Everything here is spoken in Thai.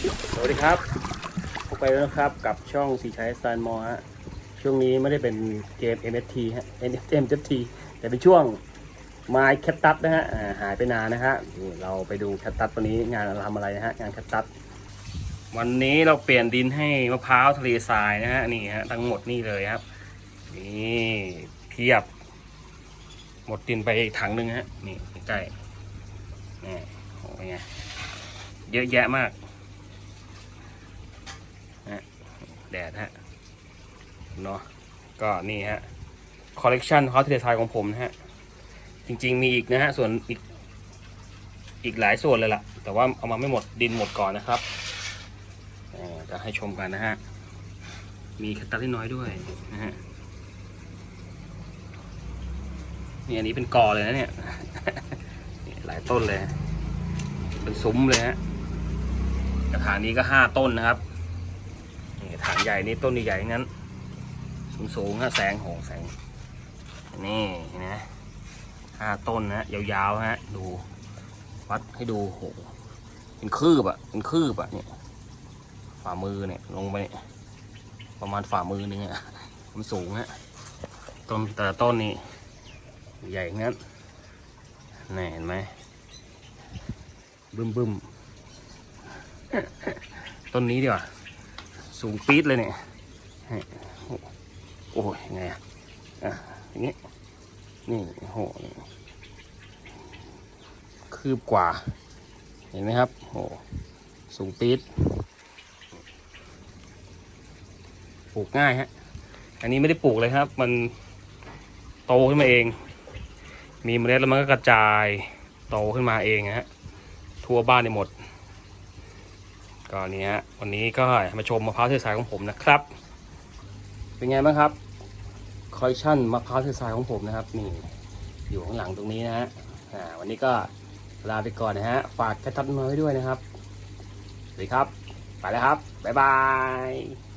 สวัสดีครับพบไปแล้วนะครับกับช่องสีชัยสไตล์มอฮะช่วงนี้ไม่ได้เป็นเกม MST ฮะ MST แต่เป็นช่วง My c a t t u s นะฮะหายไปนานนะฮะเราไปดู c a t t u s ตัวนี้งานเราทำอะไรนะฮะงาน c a t t u s วันนี้เราเปลี่ยนดินให้มะพร้าวทะเลทรายนะฮะนี่ฮะทั้งหมดนี่เลยครับนี่เพียบ หมดดินไปอีกถังหนึ่งฮะนี่ใกล้นี่โอ้ยไงเยอะแยะมากนะ แดดฮะเนาะก็นี่ฮะคอลเลกชันเขาทเลทรายของผมนะฮะ จริง ๆ มีอีกนะฮะ ส่วนอีกอีกหลายส่วนเลยล่ะ แต่ว่าเอามาไม่หมดดินหมดก่อนนะครับจะให้ชมกันนะฮะ มีแคตตัสที่น้อยด้วยนะฮะนี่อันนี้เป็นกอเลยนะเนี่ย หลายต้นเลย เป็นซุ้มเลยฮะ กระถางนี้ก็ห้าต้นนะครับ นี่กระถางใหญ่นี่ต้นใหญ่ๆงั้น สูงสูงๆฮะแสงโหแสง นี่นะห้าต้นนะยาวๆฮะ ดู วัดให้ดูโหเป็นคืบอะเป็นคืบอะเนี่ยฝ่ามือเนี่ยลงไปเนี่ยประมาณฝ่ามือนึงอะมันสูงฮะต้นแต่ต้นนี่ใหญ่งั้นนี่เห็นไหมบึ้มบึ้มต้นนี้ดีกว่า สูงปี๊ดเลยเนี่ยให้โอ้ยไงอะอะอย่างงี้นี่โหนี่คืบกว่า เห็นไหมครับโอ้สูงปี๊ดปลูกง่ายฮะอันนี้ไม่ได้ปลูกเลยครับ มันโตขึ้นมาเอง มีเมล็ดแล้วมันก็กระจายโตขึ้นมาเองฮะทั่วบ้านในหมด ก็นี่ฮะวันนี้ก็มาชมมะพร้าวเทศสายของผมนะครับ เป็นไงบ้างครับคอยชั่นมะพร้าวเทศสายของผมนะครับนี่อยู่ข้างหลังตรงนี้นะฮะวันนี้ก็ลาไปก่อนนะฮะฝากแคททัพน้อยไว้ด้วยนะครับสวัสดีครับ ไปแล้วครับบ๊ายบาย